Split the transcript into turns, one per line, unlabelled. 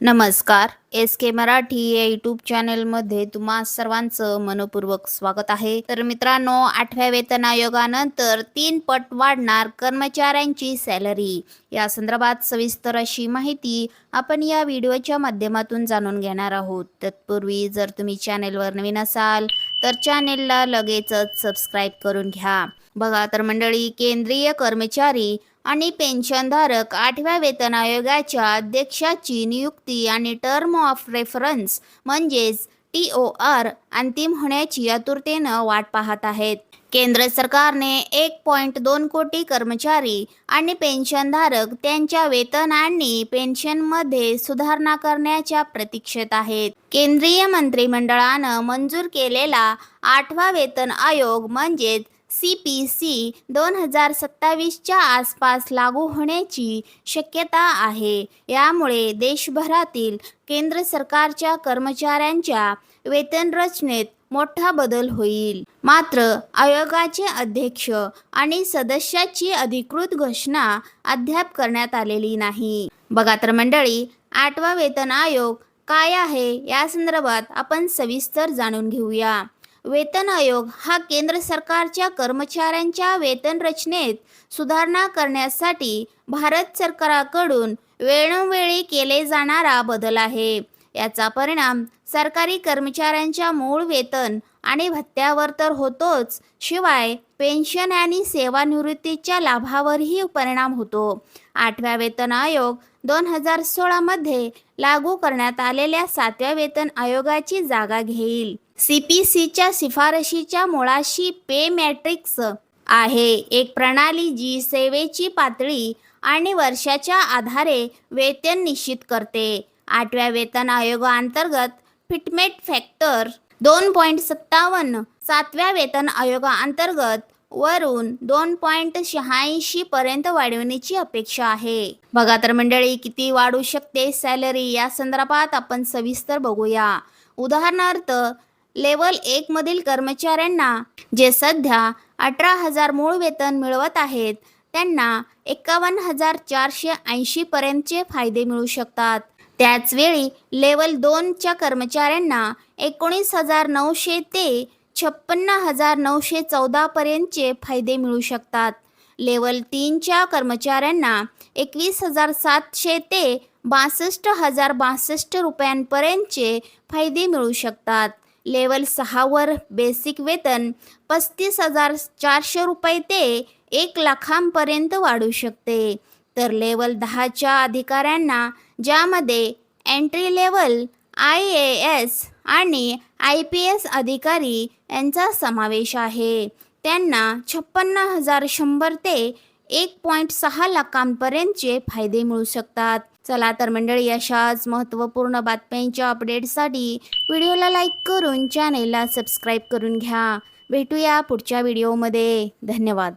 नमस्कार. एस के मराठी या यूट्यूब चॅनलमध्ये तुम्हा सर्वांचं मनपूर्वक स्वागत आहे. तर मित्रांनो आठव्या वेतन आयोगानंतर तीन पट वाढणार कर्मचाऱ्यांची सॅलरी. या संदर्भात सविस्तर अशी माहिती आपण या व्हिडिओच्या माध्यमातून जाणून घेणार आहोत. तत्पूर्वी जर तुम्ही चॅनेलवर नवीन असाल तर चॅनेलला लगेचच सबस्क्राईब करून घ्या. बघा तर मंडळी केंद्रीय कर्मचारी आणि पेन्शनधारक आठव्या वेतन आयोगाच्या अध्यक्षाची नियुक्ती आणि टर्म ऑफ रेफरन्स म्हणजेच टी ओ आर अंतिम होण्याची आतुरतेनं वाट पाहत आहेत. केंद्र सरकारने एक पॉईंट दोन कोटी कर्मचारी आणि पेन्शनधारक त्यांच्या वेतन आणि पेन्शनमध्ये सुधारणा करण्याच्या प्रतीक्षेत आहेत. केंद्रीय मंत्रिमंडळानं मंजूर केलेला आठवा वेतन आयोग म्हणजेच सी पी सी दोन हजार सत्तावीसच्या आसपास लागू होण्याची शक्यता आहे. यामुळे देशभरातील केंद्र सरकारच्या कर्मचाऱ्यांच्या वेतन रचनेत मोठा बदल होईल. मात्र आयोगाचे अध्यक्ष आणि सदस्याची अधिकृत घोषणा अद्याप करण्यात आलेली नाही. बघा तर मंडळी आठवा वेतन आयोग काय आहे या संदर्भात आपण सविस्तर जाणून घेऊया. वेतन आयोग हा केंद्र सरकारच्या कर्मचाऱ्यांच्या वेतन रचनेत सुधारणा करण्यासाठी भारत सरकारकडून वेळोवेळी केले जाणारा बदल आहे. याचा परिणाम सरकारी कर्मचाऱ्यांच्या मूळ वेतन आणि भत्त्यावर तर होतोच शिवाय पेन्शन आणि सेवानिवृत्तीच्या लाभावरही परिणाम होतो. आठव्या वेतन आयोग दोन हजार सोळामध्ये लागू करण्यात आलेल्या सातव्या वेतन आयोगाची जागा घेईल. सी पी सीच्या शिफारशीच्या मुळाशी पे मॅट्रिक्स आहे. एक प्रणाली जी सेवेची पातळी आणि वर्षाच्या आधारे वेतन निश्चित करते. आठव्या वेतन आयोगाअंतर्गत फिटमेट फॅक्टर दोन पॉईंट सत्तावन्न सातव्या वेतन आयोगाअंतर्गत वरून दोन पॉईंट शहाऐंशी पर्यंत वाढवण्याची अपेक्षा आहे. बघा तर मंडळी किती वाढू शकते सॅलरी? या संदर्भात आपण सविस्तर बघूया. उदाहरणार्थ लेवल एक मधील कर्मचाऱ्यांना जे सध्या अठरा हजार मूळ वेतन मिळवत आहेत त्यांना एकावन्न हजार चारशे ऐंशी पर्यंतचे फायदे मिळू शकतात. त्याचवेळी लेवल दोनच्या कर्मचाऱ्यांना एकोणीस हजार नऊशे ते छप्पन्न हजार नऊशे चौदा पर्यंतचे फायदे मिळू शकतात. लेवल तीनच्या कर्मचाऱ्यांना एकवीस हजार सातशे ते बासष्ट हजार बासष्ट रुपयांपर्यंतचे फायदे मिळू शकतात. लेवल सहावर बेसिक वेतन पस्तीस हजार चारशे रुपये ते एक लाखांपर्यंत वाढू शकते. तर लेवल दहाच्या अधिकाऱ्यांना ज्यामध्ये entry level I A S आणि आय पी एस अधिकारी यांचा समावेश आहे. त्यांना छप्पन्न हजार शंभर ते एक पॉईंट सहा लाखांपर्यंतचे फायदे मिळू शकतात. चला तर मंडळी अशाच महत्त्वपूर्ण बातम्यांच्या अपडेटसाठी व्हिडिओला लाईक करून चॅनेलला सबस्क्राईब करून घ्या. भेटूया पुढच्या व्हिडिओमध्ये. धन्यवाद.